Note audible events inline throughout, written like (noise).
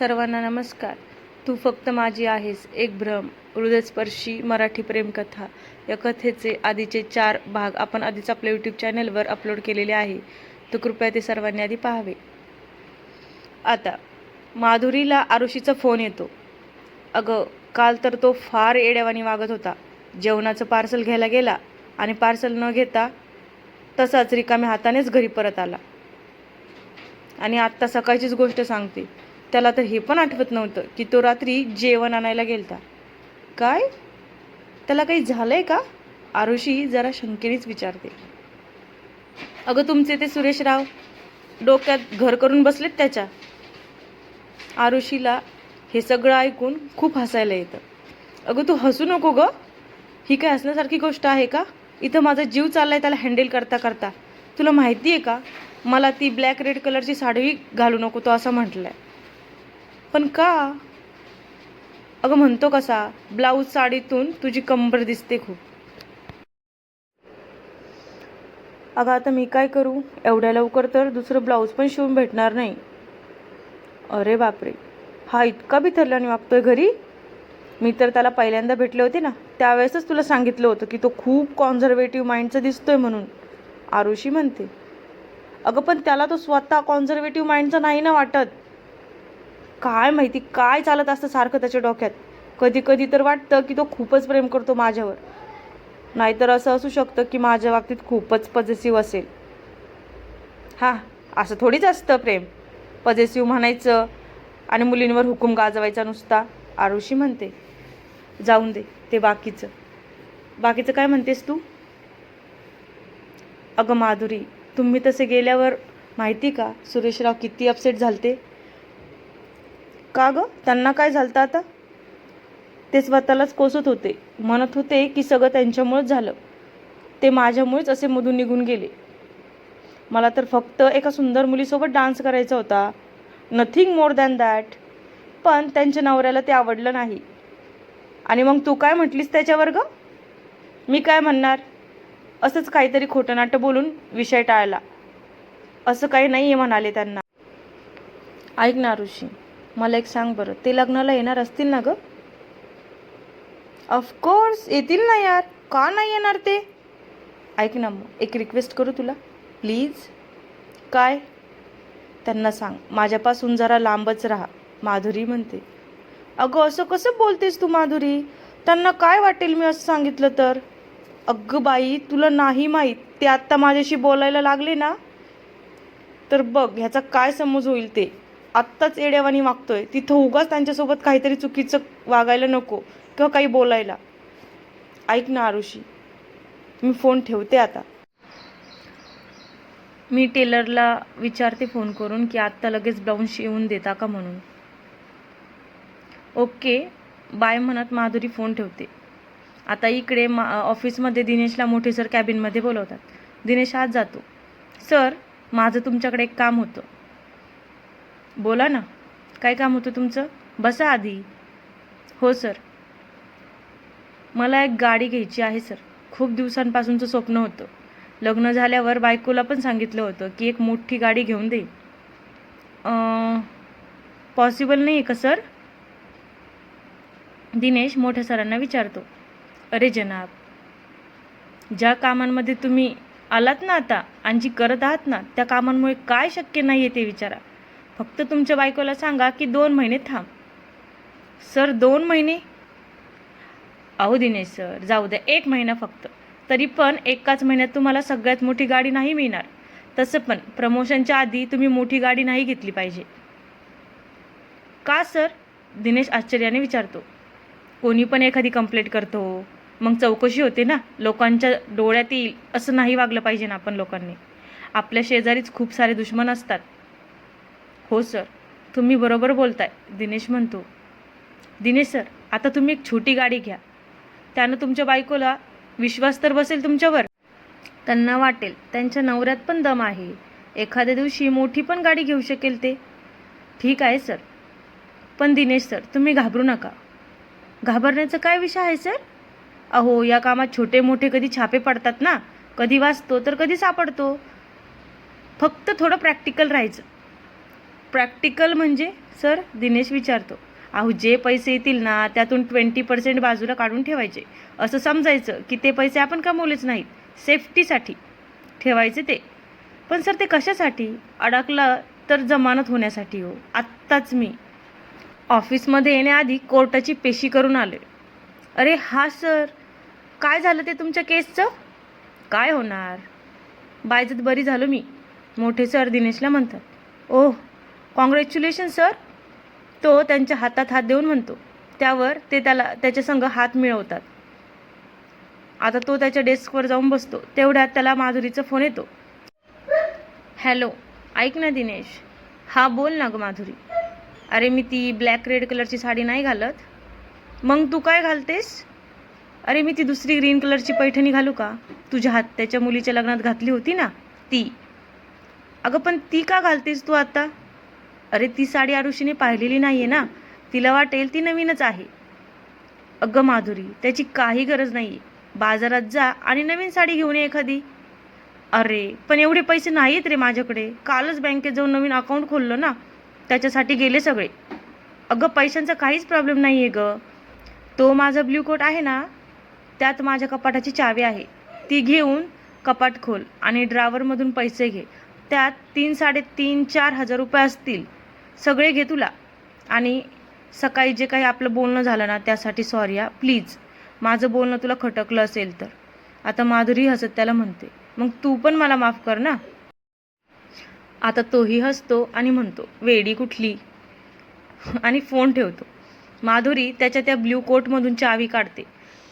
सर्वांना नमस्कार. तू फक्त माझी आहेस एक भ्रम हृदयस्पर्शी मराठी प्रेमकथा. या कथेचे आधीचे चार भाग आपण आधीच आपल्या यूट्यूब चॅनलवर अपलोड केलेले आहे. तर कृपया ते सर्वांनी आधी पाहावे. आता माधुरीला आरुषीचा फोन येतो. अगं काल तर तो फार येड्यावानी वागत होता. जेवणाचं पार्सल घ्यायला गेला आणि पार्सल न घेता तसाच रिकाम्या हातानेच घरी परत आला. आणि आत्ता सकाळचीच गोष्ट सांगते. त्याला तर हे पण आठवत नव्हतं की तो रात्री जेवण आणायला गेलता. काय? त्याला काही झालंय का? आरुषी जरा शंकेनेच विचारते. अगं तुमचे ते सुरेशराव डोक्यात घर करून बसलेत त्याच्या. आरुषीला हे सगळं ऐकून खूप हसायला येतं. अगं तू हसू नको ग. ही काय हसण्यासारखी गोष्ट आहे का? इथं माझा जीव चाललाय त्याला हँडल करता करता. तुला माहिती आहे का? मला ती ब्लॅक रेड कलरची साडी घालू नको तो असं म्हटलंय. पण का? अगं म्हणतो कसा ब्लाऊज साडीतून तुझी कंबर दिसते खूप. अगं आता मी काय करू? एवढ्या लवकर तर दुसरं ब्लाऊज पण शिवून भेटणार नाही. अरे बापरे हा इतका बिथरल्याने वागतोय घरी? मी तर त्याला पहिल्यांदा भेटले होते ना त्यावेळेसच तुला सांगितलं होतं की तो खूप कॉन्झर्वेटिव्ह माइंडचा दिसतोय म्हणून. आरुषी म्हणते. अगं पण त्याला तो स्वतः कॉन्झर्वेटिव्ह माइंडचा नाही ना वाटत. काय माहिती काय चालत असतं सारखं त्याच्या डोक्यात. कधी कधी तर वाटतं की तो खूपच प्रेम करतो माझ्यावर. नाहीतर असं असू शकतं की माझ्या बाबतीत खूपच पजेसिव्ह असेल. हां असं थोडीच असतं प्रेम. पजेसिव्ह म्हणायचं आणि मुलींवर हुकूम गाजवायचा नुसता. आरुषी म्हणते जाऊन दे ते बाकीचं. बाकीचं काय म्हणतेस तू? अगं माधुरी तुम्ही तसे गेल्यावर माहिती का सुरेशराव किती अपसेट झालते? का गं? त्यांना काय झालं आता? ते स्वतःलाच कोसत होते. म्हणत होते की सगळं त्यांच्यामुळेच झालं. ते माझ्यामुळेच असे मधून निघून गेले. मला तर फक्त एका सुंदर मुलीसोबत डान्स करायचा होता. नथिंग मोर दॅन दॅट पण त्यांच्या नवऱ्याला ते आवडलं नाही. आणि मग तू काय म्हटलीस त्याच्यावर ग? मी काय म्हणणार? असंच काहीतरी खोटं नाटं बोलून विषय टाळला. असं काही नाही आहे म्हणाले त्यांना. ऐक ना ऋषी मला एक सांग बरं. ते लग्नाला येणार असतील ना ग? ऑफकोर्स येतील ना यार. का नाही येणार ते? ऐक ना मग एक रिक्वेस्ट करू तुला. प्लीज काय? त्यांना सांग. माझ्यापासून जरा लांबच राहा माधुरी म्हणते. अगं असं कसं बोलतेस तू माधुरी? त्यांना काय वाटेल मी असं सांगितलं तर? अगं बाई तुला नाही माहीत. ते आत्ता माझ्याशी बोलायला लागले ना? तर बघ ह्याचा काय समज होईल ते? आत्ताच एड्यावानी वागतोय तिथं उगाच त्यांच्यासोबत काहीतरी चुकीचं वागायला नको किंवा काही बोलायला. ऐक ना आरुषी मी फोन ठेवते आता. मी टेलरला विचारते फोन करून की आत्ता लगेच ब्लाऊज शिवून देता का म्हणून. ओके बाय म्हणत माधुरी फोन ठेवते. आता इकडे मा ऑफिसमध्ये दिनेशला मोठे सर कॅबिनमध्ये बोलवतात. दिनेश आज जातो. सर माझं तुमच्याकडे एक काम होतं. बोला ना. काय काम होतं तुमचं? बसा आधी. हो सर. मला एक गाडी घ्यायची आहे सर. खूप दिवसांपासूनचं स्वप्न होतं. लग्न झाल्यावर बायकोला पण सांगितलं होतं की एक मोठी गाडी घेऊन दे. पॉसिबल नाही आहे का सर? दिनेश मोठ्या सरांना विचारतो. अरे जनाब ज्या कामांमध्ये तुम्ही आलात ना आता आणि जी करत आहात ना त्या कामांमुळे काय शक्य नाही आहे ते विचारा. फक्त तुमच्या बायकोला सांगा की दोन महिने थांब. सर दोन महिने? अहो दिनेश सर जाऊ द्या एक महिना फक्त. तरी पण एकाच महिन्यात तुम्हाला सगळ्यात मोठी गाडी नाही मिळणार. तसं पण प्रमोशनच्या आधी तुम्ही मोठी गाडी नाही घेतली पाहिजे. का सर? दिनेश आश्चर्याने विचारतो. कोणी पण एखादी कंप्लेंट करतो. मग चौकशी होते ना? लोकांच्या डोळ्यात येईल असं नाही वागलं पाहिजे ना आपण लोकांनी. आपल्या शेजारीच खूप सारे दुश्मन असतात. हो सर. तुम्ही बरोबर बोलताय. दिनेश म्हणतो दिनेश सर आता तुम्ही एक छोटी गाडी घ्या. त्यानं तुमच्या बायकोला विश्वास तर बसेल तुमच्यावर. त्यांना वाटेल. त्यांच्या नवऱ्यात पण दम आहे. एखाद्या दिवशी मोठी पण गाडी घेऊ शकेल ते. ठीक आहे सर. पण दिनेश सर तुम्ही घाबरू नका. घाबरण्याचं काय विषय आहे सर? अहो या कामात छोटे मोठे कधी छापे पडतात ना? कधी वाचतो तर कधी सापडतो. फक्त थोडं प्रॅक्टिकल राहायचं. प्रॅक्टिकल म्हणजे सर दिनेश विचारतो अहो जे पैसे येतील ना त्यातून ट्वेंटी पर्सेंट बाजूला काढून ठेवायचे. असं समजायचं की ते पैसे आपण कमवलेच नाहीत. सेफ्टीसाठी ठेवायचे ते. पण सर ते कशासाठी? अडकलं तर जमानत होण्यासाठी हो. आत्ताच मी ऑफिसमध्ये येण्याआधी कोर्टाची पेशी करून आलो. अरे हा सर काय झालं ते तुमच्या केसचं? काय होणार? बायजत बरी झालो मी. मोठे सर दिनेशला म्हणतात. ओह कॉंग्रॅच्युलेशन सर तो त्यांच्या हातात हात देऊन म्हणतो. त्यावर ते त्याला त्याच्या संग हात मिळवतात. आता तो त्याच्या डेस्कवर जाऊन बसतो. तेवढ्यात त्याला माधुरीचा फोन येतो. हॅलो ऐक ना दिनेश. हा बोल ना गं माधुरी. अरे मी ती ब्लॅक रेड कलरची साडी नाही घालत. मग तू काय घालतेस? अरे मी ती दुसरी ग्रीन कलरची पैठणी घालू का? तुझ्या हात त्याच्या मुलीच्या लग्नात घातली होती ना ती. अगं पण ती का घालतेस तू आता? अरे ती साडी आरुषीने पाहिलेली नाही आहे ना. तिला वाटेल ती नवीनच आहे. अगं माधुरी त्याची काही गरज नाही आहे बाजारात जा आणि नवीन साडी घेऊन ये एखादी. अरे पण एवढे पैसे नाहीत रे माझ्याकडे. कालच बँकेत जाऊन नवीन अकाउंट खोललं ना. त्याच्यासाठी गेले सगळे. अगं पैशांचा काहीच प्रॉब्लेम नाही आहे गं. तो माझा ब्ल्यू कोट आहे ना त्यात माझ्या कपाटाची चावी आहे. ती घेऊन कपाट खोल आणि ड्रावरमधून पैसे घे. त्यात तीन साडेतीन चार हजार रुपये असतील. सगळे घे तुला. आणि सकाळी जे काही आपलं बोलणं झालं ना त्यासाठी सॉरी हा. प्लीज माझं बोलणं तुला खटकलं असेल तर. आता माधुरी हसत त्याला म्हणते मग तू पण मला माफ कर ना. आता तोही हसतो आणि म्हणतो वेडी कुठली? आणि फोन ठेवतो. माधुरी त्याच्या त्या ब्ल्यू कोटमधून चावी काढते.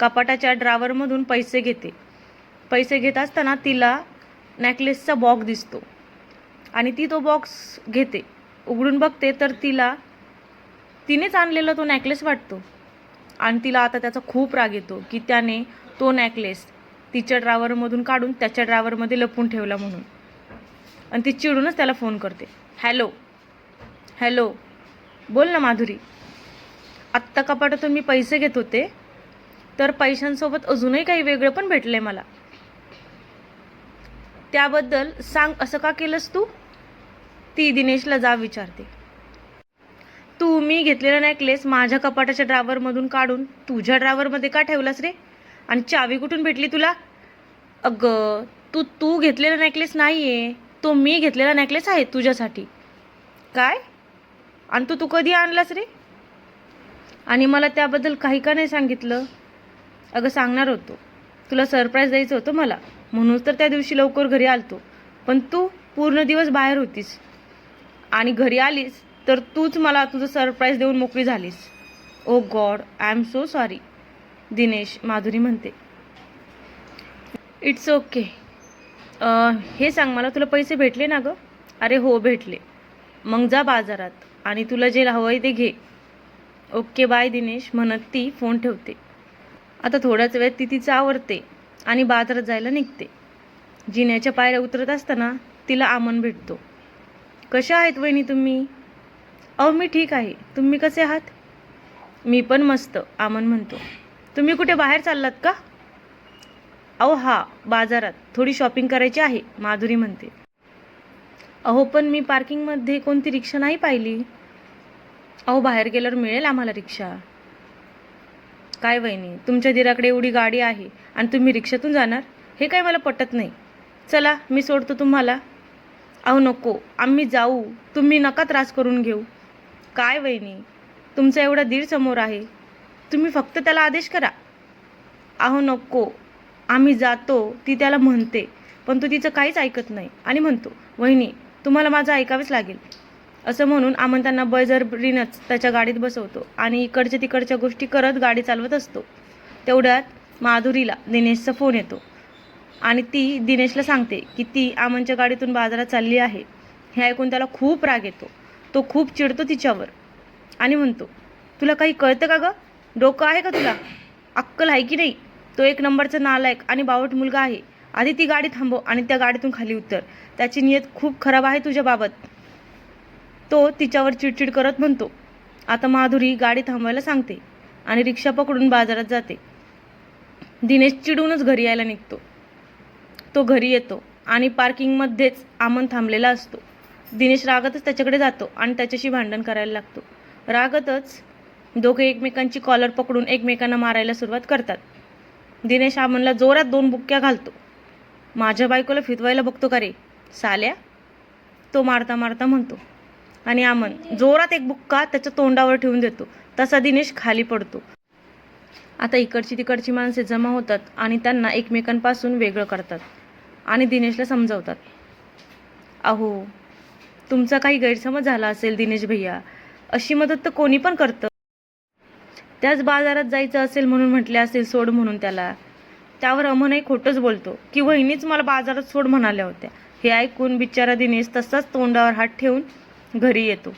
कपाटाच्या ड्रावरमधून पैसे घेते. पैसे घेत असताना तिला नेकलेसचा बॉक्स दिसतो. आणि ती तो बॉक्स घेते. उघडून बघते तर तिला तिनेच आणलेला तो नेकलेस वाटतो. आणि तिला आता त्याचा खूप राग येतो की त्याने तो नेकलेस तिच्या ड्रायवरमधून काढून त्याच्या ड्रायवरमध्ये लपून ठेवला म्हणून. आणि ती चिडूनच त्याला फोन करते. हॅलो हॅलो बोल ना माधुरी. आत्ता कपाटातून मी पैसे घेत होते तर पैशांसोबत अजूनही काही वेगळं पण भेटलं आहे मला. त्याबद्दल सांग असं का केलंस तू? ती दिनेशला जा विचारते. तू मी घेतलेला नेकलेस माझ्या कपाटाच्या ड्रावरमधून काढून तुझ्या ड्रावरमध्ये का ठेवलास रे? आणि चावी कुठून भेटली तुला? अगं तू तू घेतलेला नेकलेस नाही आहे तो मी घेतलेला नेकलेस आहे तुझ्यासाठी. काय? आणि तू तू कधी आणलास रे? आणि मला त्याबद्दल काही का नाही सांगितलं? अगं सांगणार होतो. तुला सरप्राईज द्यायचं होतं मला. म्हणूनच तर त्या दिवशी लवकर घरी आलतो. पण तू पूर्ण दिवस बाहेर होतीस. आणि घरी आलीस तर तूच मला तुझं सरप्राईज देऊन मोकळी झालीस. ओ god I am so sorry Dinesh Madhuri म्हणते. इट्स ओके हे सांग मला तुला पैसे भेटले ना गं? अरे हो भेटले. मग जा बाजारात आणि तुला जे हवं आहे ते घे. ओके बाय दिनेश म्हणत ती फोन ठेवते. आता थोड्याच वेळ ती तिचं आवरते आणि बाजारात जायला निघते. जिन्याच्या पायऱ्या उतरत असताना तिला आमन भेटतो. कशा आहेत वहिनी तुम्ही? अहो मी ठीक आहे. तुम्ही कसे आहात? मी पण मस्त आमन म्हणतो. तुम्ही कुठे बाहेर चाललात का? अहो हा बाजारात. थोडी शॉपिंग करायची आहे माधुरी म्हणते. अहो पण मी पार्किंगमध्ये कोणती रिक्षा नाही पाहिली. अहो बाहेर गेल्यावर मिळेल आम्हाला रिक्षा? काय वहिनी तुमच्या दिराकडे एवढी गाडी आहे आणि तुम्ही रिक्षातून जाणार? हे काय मला पटत नाही. चला मी सोडतो तुम्हाला. अहो नको. आम्ही जाऊ. तुम्ही नका त्रास करून घेऊ. काय वहिनी? तुमचा एवढा दीड समोर आहे. तुम्ही फक्त त्याला आदेश करा. अहो नको. आम्ही जातो. ती त्याला म्हणते. पण तो तिचं काहीच ऐकत नाही. आणि म्हणतो वहिनी तुम्हाला माझं ऐकावेच लागेल. असं म्हणून आम्ही त्यांना बळजबरीनंच त्याच्या गाडीत बसवतो आणि इकडच्या तिकडच्या गोष्टी करत गाडी चालवत असतो. तेवढ्यात माधुरीला दिनेशचा फोन येतो. आणि ती दिनेशला सांगते की ती आमनच्या गाडीतून बाजारात चालली आहे. हे ऐकून त्याला खूप राग येतो. तो खूप चिडतो तिच्यावर. आणि म्हणतो तुला काही कळतं का गं? डोकं आहे का तुला? अक्कल आहे की नाही? तो एक नंबरचा नालायक आणि बावट मुलगा आहे. आधी ती गाडी थांबव आणि त्या गाडीतून खाली उतर. त्याची नियत खूप खराब आहे तुझ्याबाबत. तो तिच्यावर चिडचिड करत म्हणतो. आता माधुरी गाडी थांबवायला सांगते आणि रिक्षा पकडून बाजारात जाते. दिनेश चिडूनच घरी यायला निघतो. तो घरी येतो आणि पार्किंगमध्येच आमन थांबलेला असतो. दिनेश रागतच त्याच्याकडे जातो आणि त्याच्याशी भांडण करायला लागतो. रागतच दोघे एकमेकांची कॉलर पकडून एकमेकांना मारायला सुरुवात करतात. दिनेश आमनला जोरात दोन बुक्क्या घालतो. माझ्या बायकोला फितवायला बघतो का रे? साल्या? तो मारता मारता म्हणतो. आणि आमन जोरात एक बुक्का त्याच्या तोंडावर ठेवून देतो. तसा दिनेश खाली पडतो. आता इकडची तिकडची माणसे जमा होतात आणि त्यांना एकमेकांपासून वेगळं करतात. आणि दिनेशला समजावतात. अहो तुमचा काही गैरसमज झाला असेल दिनेश भैया अशी मदत तर कोणी पण करतं. त्याच बाजारात जायचं असेल म्हणून म्हटले असेल सोड म्हणून त्याला. त्यावर अमनही खोटंच बोलतो की वहिनीच मला बाजारात सोड म्हणाल्या होत्या. हे ऐकून बिचारा दिनेश तसाच तोंडावर हात ठेवून घरी येतो.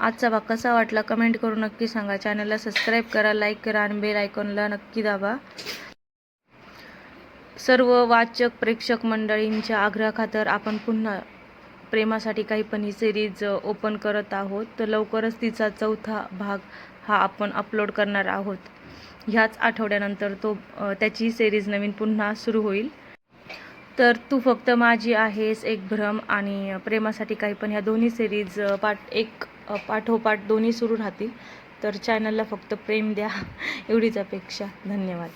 आजचा भाग कसा वाटला कमेंट करून नक्की सांगा. चॅनलला सबस्क्राईब करा लाईक करा आणि बेल आयकॉनला नक्की दाबा. सर्व वाचक प्रेक्षक मंडळींच्या आग्रहाखातर आपण पुन्हा प्रेमासाठी काही पण ही सिरीज ओपन करत आहोत. तर लवकरच तिचा चौथा भाग हा आपण अपलोड करणार आहोत. ह्याच आठवड्यानंतर तो त्याची सिरीज नवीन पुन्हा सुरू होईल. तर तू फक्त माझी आहेस एक भ्रम आणि प्रेमासाठी काही पण ह्या दोन्ही सिरीज पाठ एक पाठोपाठ दोन्ही सुरू राहतील. तर चॅनलला फक्त प्रेम द्या. (laughs) एवढीच अपेक्षा. धन्यवाद.